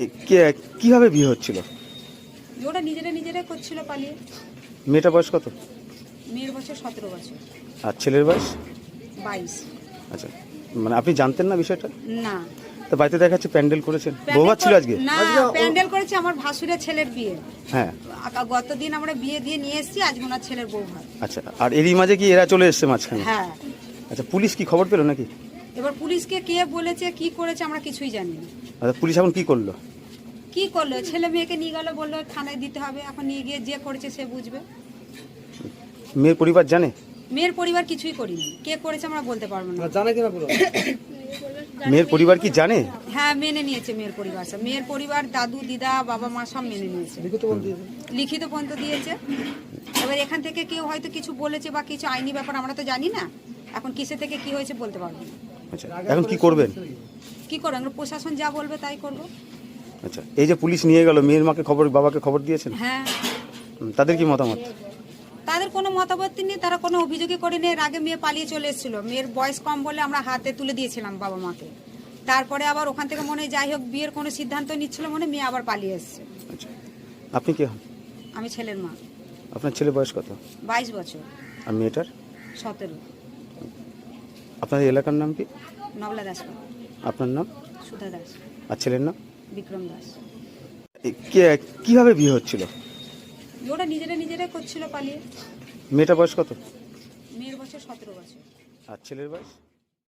এ, কে- কীভাবে বিয়ে হচ্ছিল? ওটা নিজেরা নিজেরাই করছিল পালিয়ে। মেয়েটা বয়স কত? মেয়ের বছর সতেরো বছর। আর ছেলের বয়স? বাইশ। আচ্ছা মানে আপনি জানতেন না বিষয়টা? না। তো বাড়িতে দেখা যাচ্ছে প্যান্ডেল করেছেন। বৌভাত ছিল আজকে? না প্যান্ডেল করেছে আমার ভাসুরের ছেলের বিয়ে। হ্যাঁ। গতদিন আমরা বিয়ে দিয়ে নিয়ে এসেছি আজকে ওনার ছেলের বৌভাত আচ্ছা আর এরই মাঝে কি এরা চলে এসছে মাঝখানে? হ্যাঁ। আচ্ছা পুলিশ কি খবর পেল নাকি? এবার পুলিশকে কে বলেছে কি করেছে আমরা কিছুই জানি না। আচ্ছা পুলিশ এখন কি করল? কি করল? ছেলে মেয়েকে নিয়ে গেল বলল থানায় দিতে হবে এখন নিয়ে গিয়ে যে করেছে সে বুঝবে। মেয়ের পরিবার জানে? মেয়ের পরিবার কিছুই করিনি। কে করেছে আমরা বলতে পারব না। জানে কিনা পুরো? মেয়ের পরিবার কি জানে? হ্যাঁ মেনে নিয়েছে মেয়ের পরিবার সব। মেয়ের পরিবার দাদু দিদা বাবা মা সব মেনে নিয়েছে। লিখিত পর্যন্ত দিয়েছে। এবার এখান থেকে কেউ হয়তো কিছু বলেছে বা কিছু আইনি ব্যাপার আমরা তো জানি না। এখন কিসে থেকে কি হয়েছে বলতে পারব না। আচ্ছা এখন কি করবেন? কি আমরা প্রশাসন যা বলবে তাই করব। আচ্ছা এই যে পুলিশ নিয়ে গেল মেয়ের মাকে খবর বাবাকে খবর দিয়েছেন? হ্যাঁ। তাদের কি মতামত? তাদের কোনো মতামত নেই তারা কোনো অভিযোগই করেনি। এর আগে মেয়ে পালিয়ে চলে এসেছিল। মেয়ের বয়স কম বলে আমরা হাতে তুলে দিয়েছিলাম বাবা মাকে। তারপরে আবার ওখান থেকে মনে হয় যাই হোক বিয়ের কোনো সিদ্ধান্ত নিচ্ছিল মনে মেয়ে আবার পালিয়ে এসছে। আচ্ছা আপনি কে হন? আমি ছেলের মা। আপনার ছেলে বয়স কত? বাইশ বছর। আর মেয়েটার? সতেরো। আপনাদের এলাকার নাম কি? নবলা দাস আপনার নাম? সুধা দাস। আর ছেলের নাম? বিক্রম দাস। কে- কীভাবে বিয়ে হচ্ছিল? ওটা নিজেরা নিজেরাই করছিল পালিয়ে। মেয়েটা বয়স কত? মেয়ের বয়স সতেরো বছর। আর ছেলের বয়স?